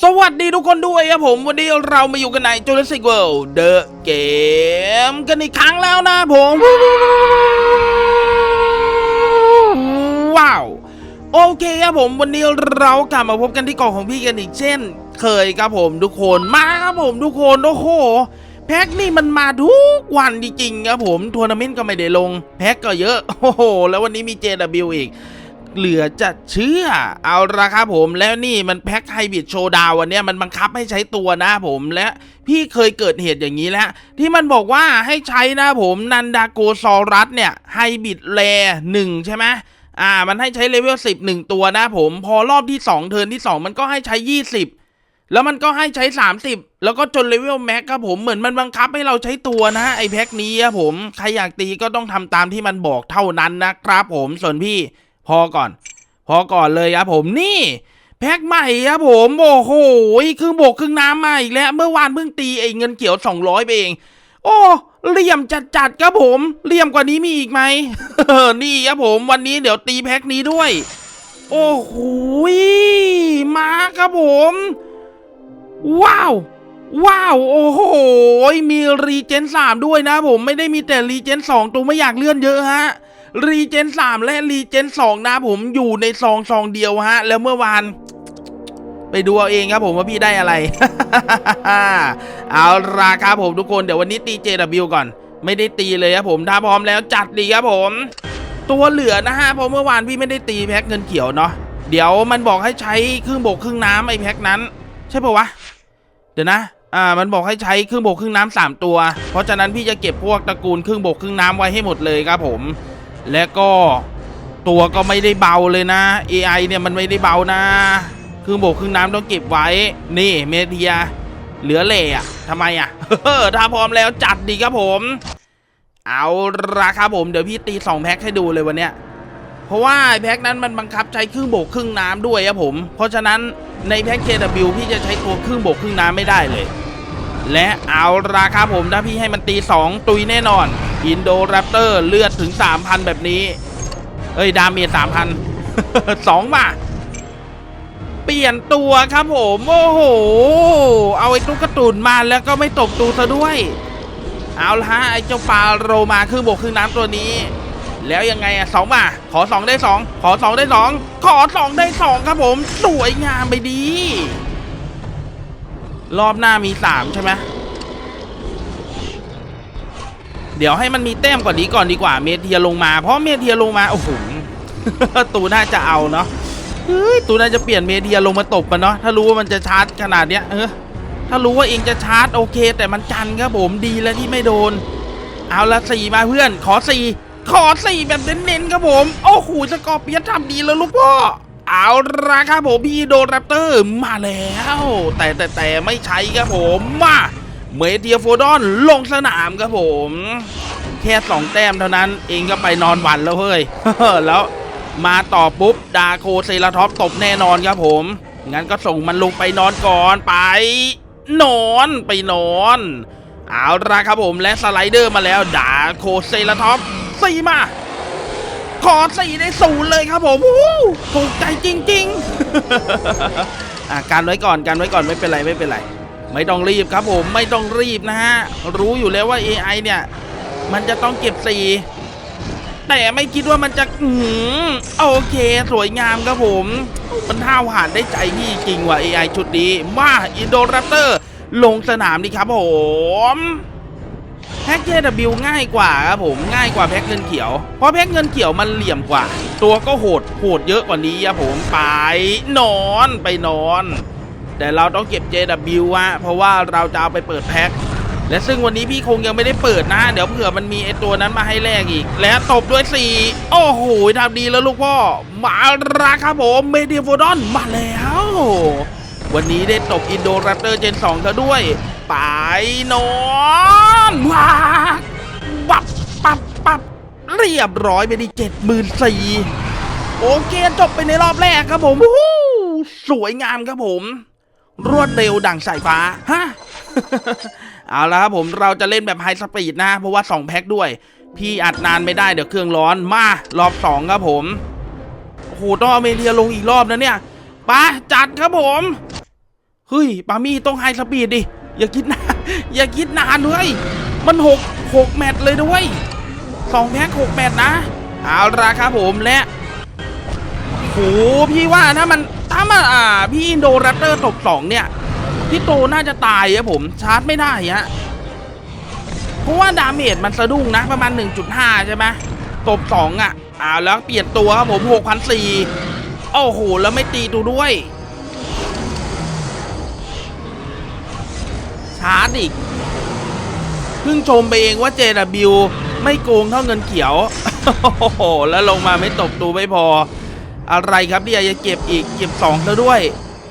สวัสดีทุกคนด้วยครับผมวันนี้เรามาอยู่กันใน Jurassic World The Game กันอีกครั้งแล้วนะผม ว้าว โอเคครับผมวันนี้เรากลับมาพบกันที่เกาะของพี่กันอีกเช่น เคยครับผมทุกคนมาครับผมทุกคนโอ้โหแพ็กนี่มันมาทุกวันจริงๆครับผมทัวร์นาเมนต์ก็ไม่ได้ลง แพ็กก็เยอะ โอ้โห แล้ววันนี้มี JW อีก เหลือจะเชื่อ เอาละครับผมแล้วนี่มันแพ็คไฮบริดโชว์ดาววันเนี้ยมันบังคับให้ใช้ตัวนะผมและพี่เคยเกิดเหตุอย่างนี้แล้ว ที่มันบอกว่าให้ใช้นะผมนันดาโกซอรัสเนี่ยไฮบริดแรหนึ่งใช่ไหมอ่า มันให้ใช้เลเวล10 1 ตัวนะผม พอรอบที่ 2 เทิร์นที่ 2 มันก็ให้ใช้ 20 แล้วมันก็ให้ใช้ 30 แล้วก็จนเลเวลแม็กครับผมเหมือนมันบังคับให้เราใช้ตัวนะไอแพ็คนี้ครับผม ใครอยากตีก็ต้องทำตามที่มันบอกเท่านั้นนะครับผมส่วนพี่ พอก่อน พอก่อนเลยครับผมนี่แพ็คใหม่ครับผมโอ้โหครึ่งบกครึ่งน้ำมาอีกแล้ว เมื่อวานเพิ่งตีไอ้เงินเขียว 200 ไปเอง โอ้เหลี่ยมจัดๆครับผมเหลี่ยมกว่านี้มีอีกไหมนี่ครับผมวันนี้เดี๋ยวตีแพ็คนี้ด้วย โอ้โหมาครับผม ว้าว ว้าว โอ้โหมีรีเจนสามด้วยนะผมไม่ได้มีแต่รีเจนสองตัวไม่อยากเลื่อนเยอะฮะ รีเจน3และรีเจน2นะผมอยู่ในซองซองเดียวฮะ แล้วเมื่อวานไปดูเอาเองครับผมว่าพี่ได้อะไร เอาราครับผมทุกคนเดี๋ยววันนี้ตี JW ก่อน ไม่ได้ตีเลยครับผมถ้าพร้อมแล้วจัดดีครับผม ตัวเหลือนะฮะเพราะเมื่อวานพี่ไม่ได้ตีแพ็คเงินเขียวเนาะเดี๋ยวมันบอกให้ใช้ครึ่งบกครึ่งน้ำไอ้แพ็คนั้น ใช่ปะวะ เดี๋ยวนะอ่ามันบอกให้ใช้ครึ่งบกครึ่งน้ำสามตัว เพราะฉะนั้นพี่จะเก็บพวกตระกูลครึ่งบกครึ่งน้ำไว้ให้หมดเลยครับผม และก็ตัวก็ไม่ได้เบาเลยนะ AI เนี่ยมันไม่ได้เบานะครึ่งบกครึ่งน้ำต้องเก็บไว้ นี่เมเทีย เหลือเหล่อะทำไมอะถ้าพร้อมแล้วจัดดีครับผม เอาราครับผม เดี๋ยวพี่ตีสองแพ็คให้ดูเลยวันเนี้ยเพราะว่าไอแพ็คนั้นมันบังคับใช้ครึ่งบกครึ่งน้ำด้วยครับผม เพราะฉะนั้นในแพ็ค JW พี่จะใช้ตัวครึ่งบกครึ่งน้ำไม่ได้เลย และเอาราคาผมถ้าพี่ให้มันตี 2 ตุยแน่นอน อินโดแรปเตอร์เลือดถึง 3,000 แบบนี้ เอ้ย ดาเมจ3,000 2 มา เปลี่ยนตัวครับผม โอ้โห เอาไอ้ตุ๊กตุนมาแล้วก็ไม่ตกตูซะด้วย เอาละฮะ ไอ้เจ้าปลาโรมาครึ่งบกครึ่งน้ำตัวนี้ แล้วยังไงอะสองมา ขอสองได้สองขอสองได้สองขอสองได้สองครับผม สวยงามไปดี รอบหน้ามีสามใช่ไหมเดี๋ยวให้มันมีแต้มกว่านี้ก่อนดีกว่าเมเทียลงมา เพราะเมเทียลงมาโอ้โหตูน่าจะเอาเนาะเฮ้ยตูน่าจะเปลี่ยนเมเทียลงมาตบมันเนาะถ้ารู้ว่ามันจะชาร์จขนาดเนี้ยเออถ้ารู้ว่าเองจะชาร์จโอเค แต่มันจันครับผมดีแล้วที่ไม่โดน เอาละสี่มาเพื่อน ขอสี่ขอสี่แบบเน้นๆครับผม โอ้โหสกอร์เปียทำดีแล้วลูกพ่อ เอาละครับผมพี่โดนแรปเตอร์มาแล้ว แต่แต่แต่ไม่ใช้ครับผมมาเมเทียโฟดอนลงสนามครับผม แค่สองแต้มเท่านั้นเองก็ไปนอนหวันแล้วเฮ้ยแล้วมาต่อปุ๊บ ดาโคเซราท็อปตบแน่นอนครับผม งั้นก็ส่งมันลงไปนอนก่อนไป นอนไปนอน เอาละครับผมและสไลเดอร์มาแล้ว ดาโคเซราท็อปสี่มา ขอสี่ได้ศูนย์เลยครับผมถูกใจจริง ๆ อะการไว้ก่อนการไว้ก่อนไม่เป็นไรไม่เป็นไร ไม่ต้องรีบครับผมไม่ต้องรีบนะฮะ รู้อยู่แล้วว่า AI เนี่ย มันจะต้องเก็บสี่แต่ไม่คิดว่ามันจะอือหือโอเค สวยงามครับผม มันห้าวหาญได้ใจพี่จริงว่ะ AI ชุดนี้ มาอินโดแรปเตอร์ ลงสนามดีครับผม แพ็ก JW ง่ายกว่าครับผมง่ายกว่าแพ็กเงินเขียว เพราะแพ็กเงินเขียวมันเหลี่ยมกว่า ตัวก็โหดโหดเยอะกว่านี้ครับผมไปนอนไปนอน แต่เราต้องเก็บ JW อะเพราะว่าเราจะเอาไปเปิดแพ็คและซึ่งวันนี้พี่คงยังไม่ได้เปิดนะ เดี๋ยวเผื่อมันมีไอตัวนั้นมาให้แลกอีก และตบด้วย4โอ้โหทำดีแล้วลูกพ่อ มาราครับผมเมดียโฟดอนมาแล้ว วันนี้ได้ตบอินโดแรปเตอร์เจน2ซะด้วย ไปนอน ว้าวับปับปับเรียบร้อยไปดีเจ็ดหมื่นสี่โอเคจบไปในรอบแรกครับผมสวยงามครับผม รวดเร็วดังสายฟ้าฮะเอาละครับผมเราจะเล่นแบบไฮสปีดนะ เพราะว่า 2 แพ็คด้วย พี่อัดนานไม่ได้เดี๋ยวเครื่องร้อนมารอบ 2 ครับผมโอ้โหต้องเอาเมเทียลงอีกรอบนะเนี่ยปะจัดครับผมเฮ้ยปามี่ต้องไฮสปีดดิ อย่าคิดนานอย่าคิดนานเว้ย มันหกหกแมตช์เลยด้วยสองแพ็คหกแมตช์นะ เอาละครับผมและโหพี่ว่าถ้ามันถ้ามันอ่าพี่อินโดแรปเตอร์ตบสองเนี่ยพี่โตน่าจะตายอะผมชาร์จไม่ได้ฮะเพราะว่าดาเมจมันสะดุ้งนะประมาณ 1.5 ใช่ไหมตบสองอะอ้าวแล้วเปลี่ยนตัวครับผม6,004โอ้โห แล้วไม่ตีตัวด้วย ชาร์จอีก เพิ่งชมไปเองว่า JW ไม่โกงเท่าเงินเขียว โอ้โห แล้วลงมาไม่ตบตูไม่พอ อะไรครับเนี่ยจะเก็บอีก เก็บ2แล้วด้วย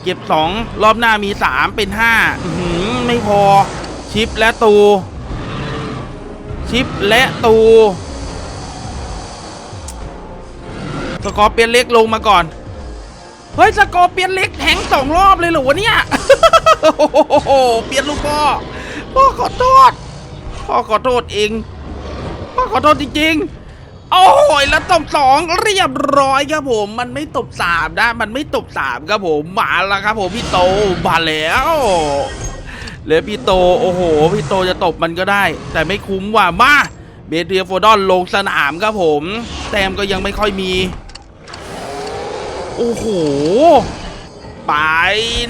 เก็บ 2 รอบหน้ามี 3 เป็น5อื้อหือไม่พอ ชิปและตู ชิปและตูสกอร์เปียนเล็กลงมาก่อน เฮ้ย สกอร์เปียนเล็กแทงสองรอบเลยเหรอวะเนี่ย โอ้โห เปลี่ยนลูกพ่อพ่อขอโทษ พ่อขอโทษเองพ่อขอโทษจริงๆ โอ้ยแล้วตบสองเรียบร้อยครับผม มันไม่ตบสามนะ มันไม่ตบสามครับผมมาแล้วครับผมพี่โตมาแล้วแล้วพี่โตโอ้โห พี่โตจะตบมันก็ได้ แต่ไม่คุ้มว่ะมาเบเทียโฟดอนลงสนามครับผม แต้มก็ยังไม่ค่อยมี โอ้โห ไป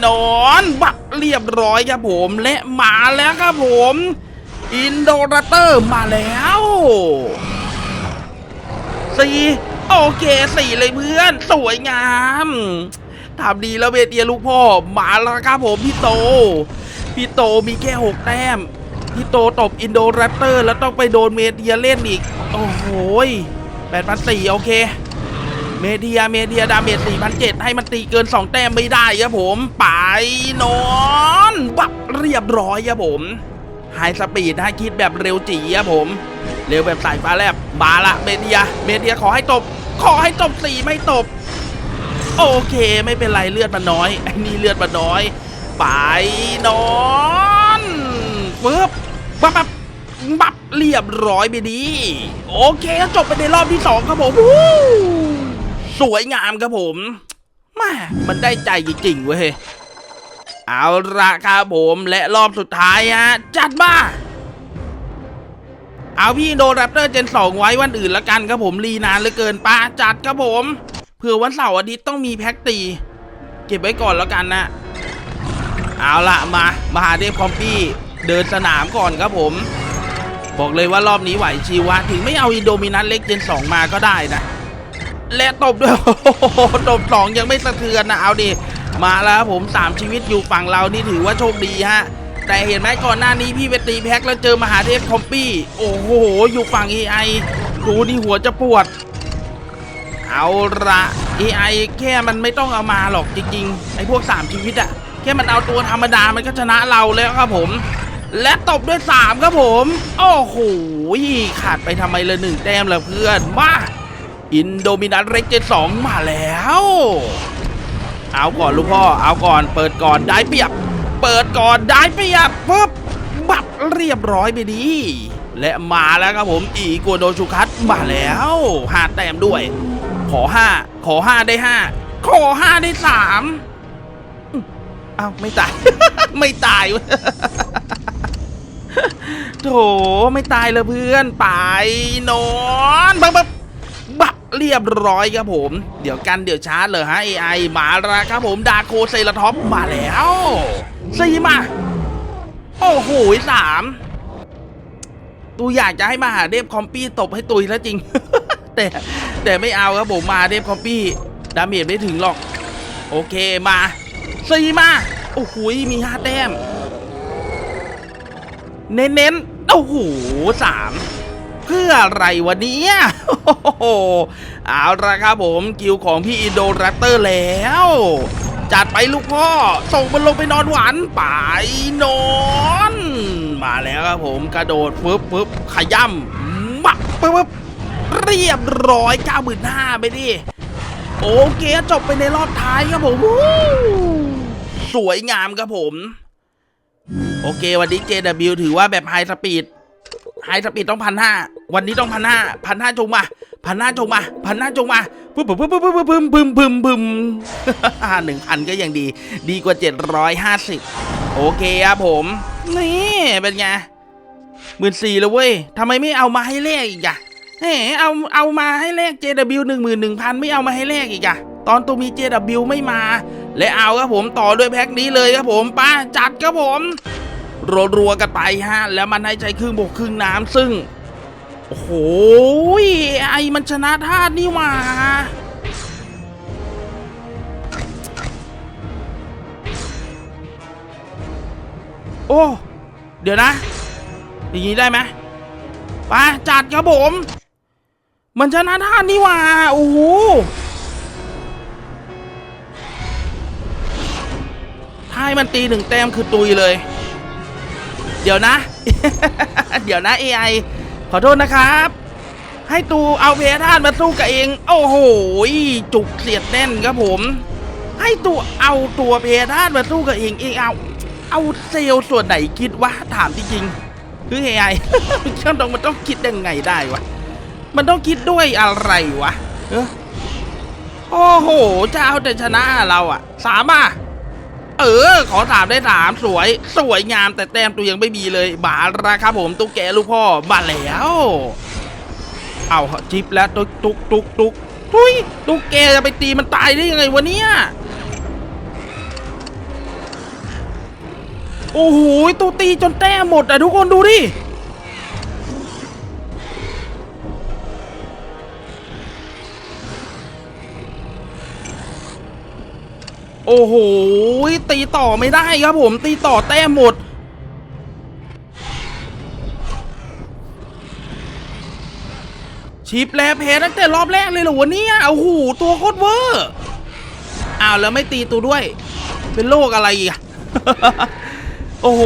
นอน บักเรียบร้อยครับผม และมาแล้วครับผม อินโดราเตอร์มาแล้วสี่โอเคสี่เลยเพื่อน สวยงามทำดีแล้วเวเตียลูกพ่อ มาแล้วครับผมพี่โต พี่โตมีแค่หกแต้ม พี่โตตบอินโดราเตอร์ แล้วต้องไปโดนเมเดียเล่นอีก โอ้โหแปดพันสี่โอเค เมเดียเมเดียดาเมจ4,007ให้มันตีเกิน2แต้มไม่ได้ครับผม ไปนอน บักเรียบร้อยครับผม ไฮสปีดให้คิดแบบเร็วจีครับผม เร็วแบบสายฟ้าแลบมาละเมเดีย เมเดียขอให้ตบ ขอให้ตบสี่ไม่ตบ โอเคไม่เป็นไรเลือดมันน้อยไอ้นี่เลือดมันน้อย ไปนอนปึ๊บบับบับบับเรียบร้อยไปดี โอเคจบไปในรอบที่สองครับผมสวยงามครับผมแม่มันได้ใจจริงๆเว้ย เอาละครับผมและรอบสุดท้ายฮะจัดมาเอาพี่โดแรปเตอร์เจนสองไว้วันอื่นละกันครับผมรีนานเหลือเกินป้าจัดครับผมเผื่อวันเสาร์อาทิตย์ต้องมีแพ็กตี เก็บไว้ก่อนแล้วกันนะ เอาละมามาหาเดฟคอมปี้เดินสนามก่อนครับผม บอกเลยว่ารอบนี้ไหวชีวะถึงไม่เอาอินโดมินันเล็กเจนสองมาก็ได้นะ และตบด้วยตบสองยังไม่สะเทือนนะเอาดิ มาแล้วครับผมสามชีวิตอยู่ฝั่งเรานี่ถือว่าโชคดีฮะ แต่เห็นไหมก่อนหน้านี้พี่ไปตีแพ็คแล้วเจอมหาเทพคอมปี้ โอ้โห อยู่ฝั่ง AI ดูนี่หัวจะปวด เอาละ AI แค่มันไม่ต้องเอามาหรอกจริงๆไอ้พวก 3 ชีวิตอะแค่มันเอาตัวธรรมดามันก็ชนะเราแล้วครับผม และตบด้วย 3 ครับผม โอ้โหขาดไปทำไมเลยหนึ่งแต้มละเพื่อนมาอินโดมินันเร็กเจนสองมาแล้ว เอาก่อนลูกพ่อ เอาก่อนเปิดก่อนได้เปรียบ เปิดก่อนได้เปรียบปุ๊บบับเรียบร้อยไปดี และมาแล้วครับผมอีกัวโดชูคัตมาแล้วห้าแต้มด้วย ขอห้าขอห้าได้ห้าขอห้าได้สามอื้อเอาไม่ตาย ไม่ตายเว้ยโถไม่ตายเลยเพื่อนไปนอนบับบับ บับเรียบร้อยครับผม เดี๋ยวกันเดี๋ยวชาร์จเลยฮะ AI มาแล้วครับผมดาโคเซราท็อปมาแล้วสี่มา โอ้โหสามตูอยากจะให้มาหาเดฟคอมปี้ตบให้ตุยแล้วจริง แต่แต่ไม่เอาครับผมมาเดฟคอมปี้ดาเมจไม่ถึงหรอก โอเคมาสี่มา โอ้โหมีห้าแต้ม เน้นๆโอ้โหสาม พื่ออะไรวะเนี้ยโอ้เอาละครับผมกิวของพี่อินโดแรปเตอร์แล้ว จัดไปลูกพ่อ ส่งมันลงไปนอนหวานไปนอน มาแล้วครับผมกระโดดฟึบฟึบขย่ำมักปึ๊บปึ๊บเรียบร้อย9 5 0 0 0ไปดิ โอเคจบไปในรอบท้ายครับผม สวยงามครับผม โอเค วันนี้ JW ถือว่าแบบไฮสปีด ไฮสปีดต้องพันห้าวันนี้ต้องพันห้าพันห้าชงมาพันห้าจงมาพันห้าจงมาปึ๊บปึ๊บปึ๊บปึ๊บปึ๊บปึ๊บปึ๊บปึ๊บปึ๊บหนึ่งพันก็ยังดี ดีกว่าเจ็ดร้อยห้าสิบโอเคครับผม นี่เป็นไงหมื่นสี่แล้วเว้ยทำไมไม่เอามาให้เลขอีกอะเฮ้เอาเอามาให้เลข JW หนึ่งหมื่นหนึ่งพันไม่เอามาให้เลขอีกอะตอนตัวมี JW ไม่มา และเอาครับผมต่อด้วยแพ็คนี้เลยครับผมป้าจัดครับผม รัวๆกันไปฮะ แล้วมันให้ใจครึ่งบกครึ่งน้ำซึ่ง โอ้โหไอมันชนะธาตุนี่หว่าโอ้ เดี๋ยวนะ อย่างนี้ได้ไหมไปจัดครับผม มันชนะธาตุนี่หว่า โอ้โห ถ้าให้มันตีหนึ่งแต้มคือตุยเลย เดี๋ยวนะ เดี๋ยวนะ AI ขอโทษนะครับ ให้ตูเอาเพทานมาสู้กับเอง โอ้โหจุกเสียดแน่นครับผม ให้ตูเอาตัวเพทานมาสู้กับเองเองเอา เอาเซลส่วนไหนคิดว่าถามจริงๆคือ AI ช่างตรงมันต้องคิดยังไงได้วะ มันต้องคิดด้วยอะไรวะเออโอ้โหจะเอาแต่ชนะเราอะสามอะ เออ ขอถามได้ถามสวย สวยงามแต่แต้มตัวยังไม่มีเลย บาราครับผมตุ๊กแกลูกพ่อมาแล้ว เอาจิบแล้วตุ๊กตุ๊กตุ๊กตุ๊กทุยตุ๊กแกจะไปตีมันตายได้ยังไงวะเนี่ยโอ้โหตัวตีจนแต้มหมดอะทุกคนดูดิ โอ้โหตีต่อไม่ได้ครับผมตีต่อแต้มหมดชิปแล้วแพ้ตั้งแต่รอบแรกเลยเหรอวะเนี่ยโอ้โหตัวโคตรเวอร์อ้าวแล้วไม่ตีตัวด้วย เป็นโรคอะไรอีกอะโอ้โห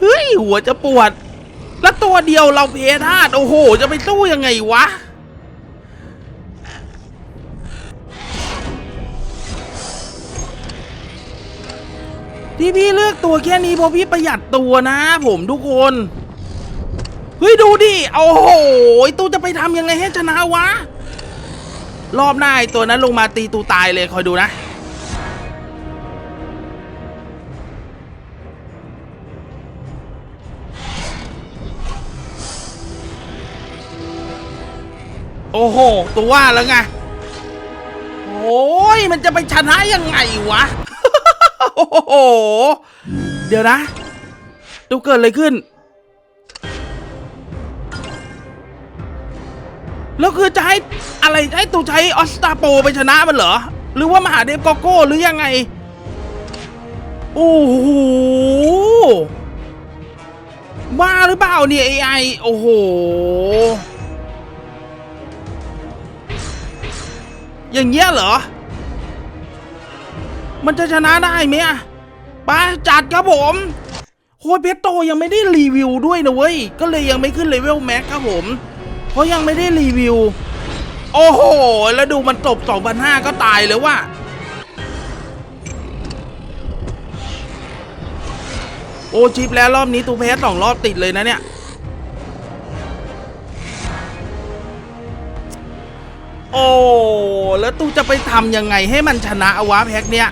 เฮ้ยหัวจะปวด แล้วตัวเดียวเราเพธาตุโอ้โห จะไปสู้ยังไงวะ ที่พี่เลือกตัวแค่นี้เพราะพี่ประหยัดตัวนะ ผมทุกคนเฮ้ยดูดิโอ้โหตูจะไปทำยังไงให้ชนะวะ รอบหน้าตัวนั้นลงมาตีตูตายเลยคอยดูนะโอ้โห ตัวว่าแล้วไง โอ้ย มันจะไปชนะยังไงวะ โอ้โห เดี๋ยวนะตูเกิดอะไรขึ้น แล้วคือจะให้อะไรให้ตูใช้ออสตาโปไปชนะมันเหรอ หรือว่ามหาเดฟโกโก้หรือยังไง โอ้โหบ้าหรือเปล่าเนี่ย AI โอ้โห อย่างเงี้ยเหรอ มันจะชนะได้ไหมอะไปจัดครับผมโคยเพชรโตยังไม่ได้รีวิวด้วยนะเว้ย ก็เลยยังไม่ขึ้นเลเวลแม็กครับผม เพราะยังไม่ได้รีวิว โอ้โห แล้วดูมันตบ2,500ก็ตายเลยว่ะโอ้ชิปแล้วรอบนี้ตูเพสสองรอบติดเลยนะเนี่ย โอ้ แล้วตูจะไปทำยังไงให้มันชนะอวะแพ็กเนี้ย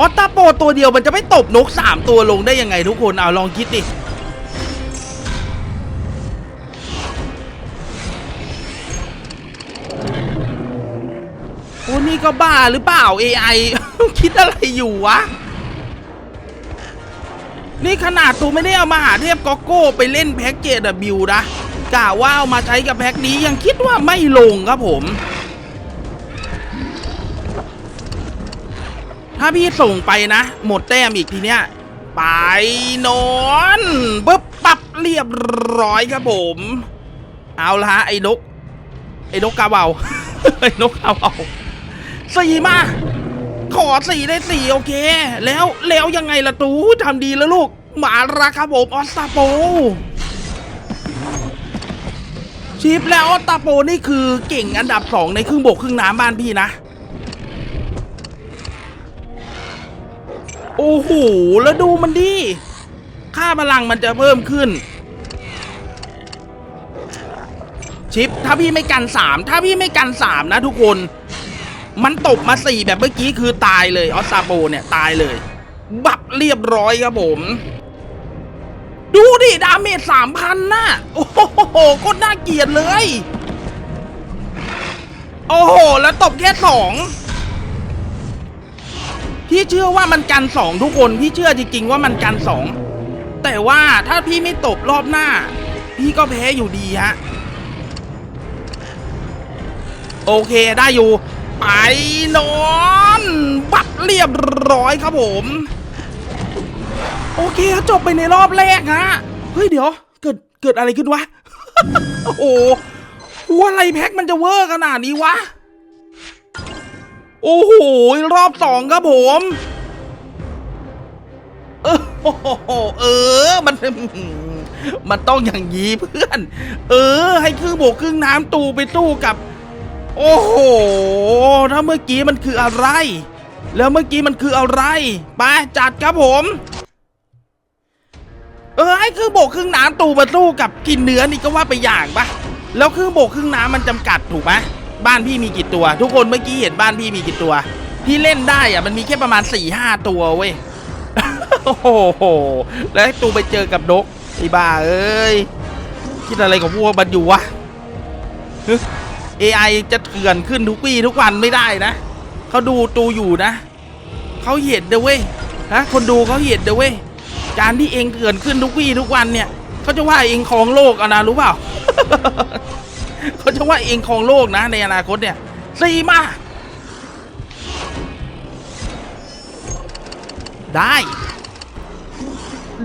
ออตตาโปตัวเดียวมันจะไม่ตบนกสามตัวลงได้ยังไงทุกคนเอาลองคิดดิโอ้นี่ก็บ้าหรือเปล่า AI คิดอะไรอยู่วะ นี่ขนาดตูไม่ได้เอามาหาเทพกอโก้ไปเล่นแพ็กเกจบิวนะกะว่าเอามาใช้กับแพ็กนี้ยังคิดว่าไม่ลงครับผม ถ้าพี่ส่งไปนะ หมดแต้มอีกทีเนี้ย ไปนอนปึ๊บปับเรียบร้อยครับผม เอาละฮะไอ้นก ไอ้นกกาเบาไอ้นกกาเบาสี่มา ขอสี่ได้สี่โอเค แล้วแล้วยังไงล่ะตูทำดีแล้วลูก มาราครับผมออสตาโปชิปแล้วออสตาโปนี่คือเก่งอันดับสองในครึ่งบกครึ่งน้ำบ้านพี่นะ โอ้โห แล้วดูมันดิ ค่าพลังมันจะเพิ่มขึ้น ชิป ถ้าพี่ไม่กันสาม ถ้าพี่ไม่กันสามนะทุกคน มันตบมาสี่แบบเมื่อกี้คือตายเลย ออสซาโปเนี่ยตายเลย บับเรียบร้อยครับผม ดูดิ ดาเมจสามพันน่ะ โอ้โหโคตรน่าเกลียดเลย โอ้โห แล้วตบแค่สอง พี่เชื่อว่ามันกันสองทุกคนพี่เชื่อจริงๆว่ามันกันสองแต่ว่าถ้าพี่ไม่ตบรอบหน้า พี่ก็แพ้อยู่ดีฮะโอเคได้อยู่ ไปนอนบัตรเรียบร้อยครับผม โอเคจบไปในรอบแรกฮะเฮ้ยเดี๋ยว เกิดเกิดอะไรขึ้นวะ โอ้โหอะไรแพ็คมันจะเวอร์ขนาดนี้วะ โอ้โหรอบสองครับผมเออเออ มัน มันต้องอย่างนี้เพื่อน เออ ให้ครึ่งโบกครึ่งน้ำตูไปสู้กับ โอ้โห ถ้าเมื่อกี้มันคืออะไร แล้วเมื่อกี้มันคืออะไร ไปจัดครับผม เออ ให้ครึ่งโบกครึ่งน้ำตูมาสู้กับกินเนื้อนี่ก็ว่าไปอย่างปะแล้วครึ่งโบกครึ่งน้ำมันจำกัดถูกไหม บ้านพี่มีกี่ตัว ทุกคนเมื่อกี้เห็นบ้านพี่มีกี่ตัวพี่เล่นได้อะมันมีแค่ประมาณ4ี่ห้าตัวเว้ยโอ้โหแล้วตูไปเจอกับนกไอ้บ้าเอ้ยคิดอะไรของพวกมันอยู่วะ AI จะเถื่อนขึ้นทุกวี่ทุกวันไม่ได้นะเขาดูตูอยู่นะเขาเห็นเด้อเว้ยฮะคนดูเขาเห็นเด้อเว้ยการที่เองเถื่อนขึ้นทุกวี่ทุกวันเนี่ยเขาจะว่าเองครองโลกอานะรู้เปล่า เขาจะว่าเองครองโลกนะในอนาคตเนี่ยสี่มา ได้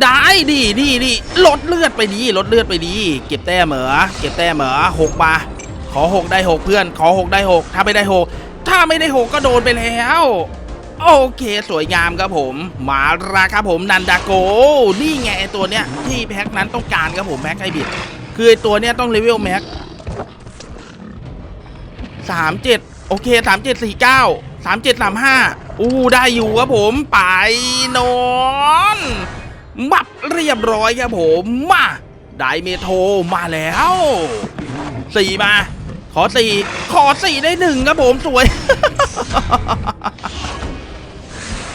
ได้ดีดีดีลดเลือดไปดีลดเลือดไปดี เก็บแต้มเหรอเก็บแต้มเหรอหกมา ขอหกได้หกเพื่อน ขอหกได้หกถ้าไม่ได้หกถ้าไม่ได้หกก็โดนไปแล้ว โอเคสวยงามครับผมมาราครับผมนันดาโก นี่ไงไอตัวเนี้ยที่แพ็คนั้นต้องการครับผมแพ็คไฮบิดคือไอตัวเนี้ยต้องเลเวลแม็ก สามเจ็ดโอเคสามเจ็ดสี่เก้าสามเจ็ดสามห้าอู้ได้อยู่ครับผม ไปนอนมับเรียบร้อยครับผม มาไดเมโทมาแล้วสี่มา ขอสี่ขอสี่ได้หนึ่งครับผมสวย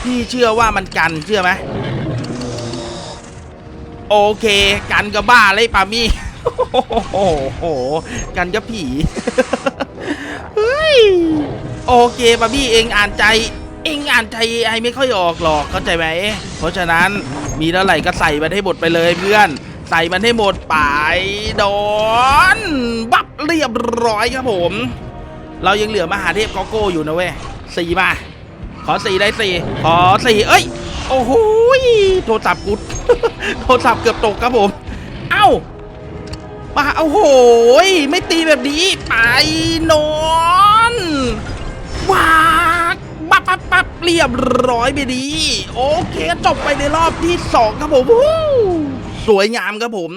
พี่เชื่อว่ามันกันเชื่อไหมโอเค กันกับบ้าเลยปามี่โอ้โห กันกับผี โอเคปามี่เองอ่านใจ เองอ่านใจไอไม่ค่อยออกหรอกเข้าใจไหม เพราะฉะนั้นมีเท่าไหร่ก็ใส่มันให้หมดไปเลยเพื่อน ใส่มันให้หมดไปโดนบับเรียบร้อยครับผม เรายังเหลือมหาเทพกอโก้อยู่นะเว้ยสี่มา ขอสี่ได้สี่ขอสี่เอ้ย โอ้โหโทรศัพท์กูโทรศัพท์เกือบตกครับผม เอ้ามาโอ้โหยไม่ตีแบบนี้ ไปนอน วากปับปับปับเรียบร้อยไปดี โอเคจบไปในรอบที่สองครับผมสวยงามครับผม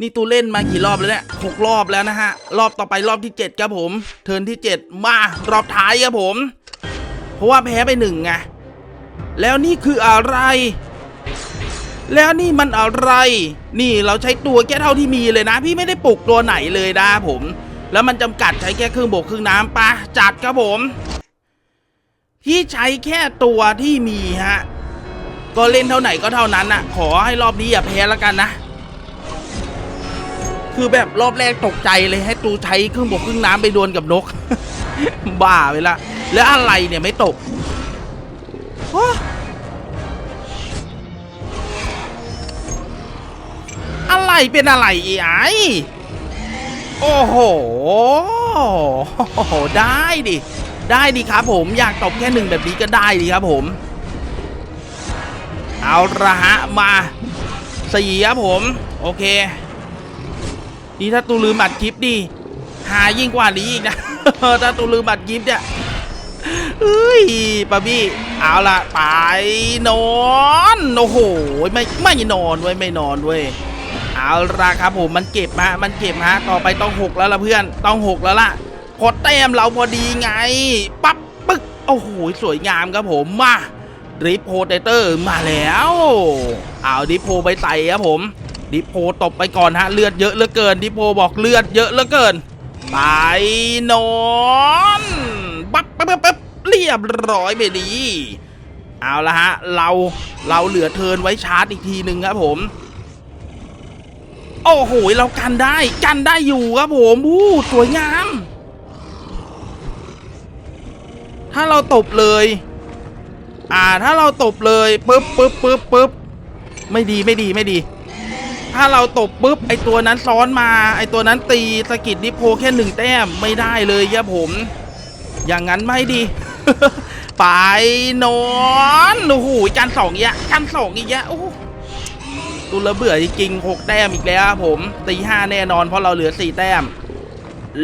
นี่ตูเล่นมากี่รอบแล้วเนี่ยหกรอบแล้วนะฮะ รอบต่อไปรอบที่เจ็ดครับผม เทิร์นที่เจ็ดมารอบท้ายครับผม เพราะว่าแพ้ไปหนึ่งไงแล้วนี่คืออะไร แล้วนี่มันอะไร นี่เราใช้ตัวแค่เท่าที่มีเลยนะ พี่ไม่ได้ปลุกตัวไหนเลยนะผม แล้วมันจำกัดใช้แค่ครึ่งบกครึ่งน้ำปะจัดครับผม พี่ใช้แค่ตัวที่มีฮะ ก็เล่นเท่าไหนก็เท่านั้นนะขอให้รอบนี้อย่าแพ้แล้วกันนะ คือแบบรอบแรกตกใจเลยให้ตูใช้ครึ่งบกครึ่งน้ำไปดวลกับนก บ้าไปละ แล้วอะไรเนี่ยไม่ตกอะไรเป็นอะไรอีไอโอ้โห ได้ดิ ได้ดิครับผมอยากตบแค่หนึ่งแบบนี้ก็ได้ดิครับผม เอาละฮะมาสี่ครับผม โอเค นี่ถ้าตูลืมอัดคลิปดิหายิ่งกว่านี้อีกนะ ถ้าตูลืมอัดคลิปเนี่ยเอ้ยปาบี้เอาละไปนอนโอ้โหไม่ไม่นอนเว้ยไม่นอนเว้ยเอาละครับผมมันเก็บฮะมันเก็บฮะต่อไปต้องหกแล้วล่ะเพื่อนต้องหกแล้วล่ะ พอแต้มเราพอดีไง ปั๊บปึ๊กโอ้โหสวยงามครับผมมาริปโพเตเตอร์มาแล้วเอาดิโพไปใส่ครับผม ดิโพตบไปก่อนฮะเลือดเยอะเหลือเกิน ดิโพบอกเลือดเยอะเหลือเกินไปนอนปั๊บปั๊บปั๊บปั๊บเรียบร้อยไปดีเอาละฮะเราเราเหลือเทินไว้ชาร์จอีกทีหนึ่งครับผมโอ้โหเรากันได้กันได้อยู่ครับผมอู้สวยงาม ถ้าเราตบเลย อ่าถ้าเราตบเลยปึ๊บปึ๊บปึ๊บปึ๊บไม่ดีไม่ดีไม่ดี ถ้าเราตบปุ๊บไอตัวนั้นซ้อนมา ไอตัวนั้นตีสกิดดิโพแค่หนึ่งแต้มไม่ได้เลยครับผม อย่างนั้นไม่ดี ไปนอนโอ้โหการสองอีกอะการสองอีกอะโอ้โหตุละเบื่อจริงหกแต้มอีกแล้วครับผมตีห้าแน่นอนเพราะเราเหลือสี่แต้ม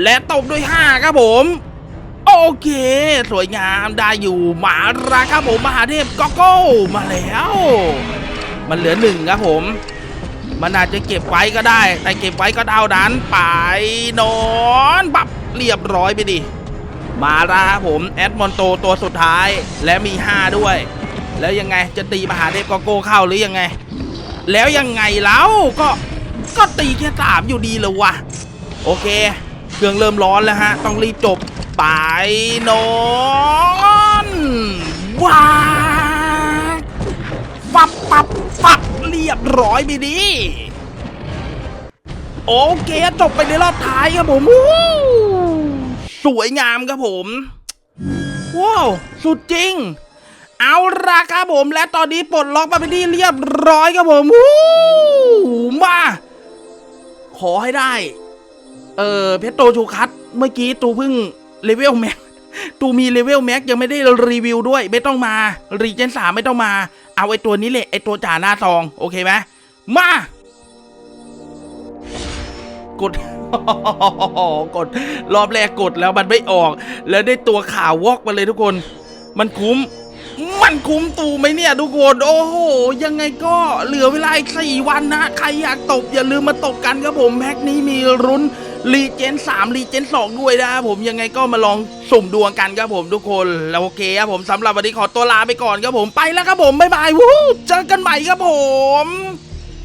และตบด้วยห้าครับผม โอเค สวยงามได้อยู่มาราครับผมมหาเทพก็โก้มาแล้ว มันเหลือหนึ่งครับผม มันอาจจะเก็บไว้ก็ได้ แต่เก็บไว้ก็เท่านั้นไปนอนปับเรียบร้อยไปดิมาละครับผมแอดมอนโตตัวสุดท้ายและมี 5 ด้วย แล้วยังไงจะตีมหาเทพกอโก้เข้าหรือยังไง แล้วยังไงแล้วก็ก็ตีแค่สามอยู่ดีเลยวะโอเค เครื่องเริ่มร้อนแล้วฮะ ต้องรีบจบ ไปนอนว้าฟับปับปับเรียบร้อยไปดี โอเคจบไปในรอบท้ายครับผมวู้สวยงามครับผมว้าวสุดจริง เอาละครับผมและตอนนี้ปลดล็อกมาเป็นที่เรียบร้อยครับผมวู้มา ขอให้ได้ เออเพชรโตชูคัตเมื่อกี้ตูเพิ่ง เลเวลแม็กตูมีเลเวลแม็กยังไม่ได้รีวิวด้วย ไม่ต้องมา รีเจนสามไม่ต้องมา เอาไอตัวนี้แหละไอตัวจ่าหน้าซอง โอเคไหมมากดกดรอบแรกกดแล้วมันไม่ออก แล้วได้ตัวข่าววอกมาเลยทุกคน มันคุ้ม มันคุ้มตูไหมเนี่ยทุกคน โอ้โห ยังไงก็เหลือเวลาอีกสี่วันนะ ใครอยากตบอย่าลืมมาตบกันครับผมแพ็คนี้มีรุน รีเจน3รีเจน2ด้วยนะครับผมยังไงก็มาลองสุ่มดวงกันครับผมทุกคนแล้วโอเคครับผมสำหรับวันนี้ขอตัวลาไปก่อนครับผมไปแล้วครับผมบ๊ายบายวู้เจอกันใหม่ครับผม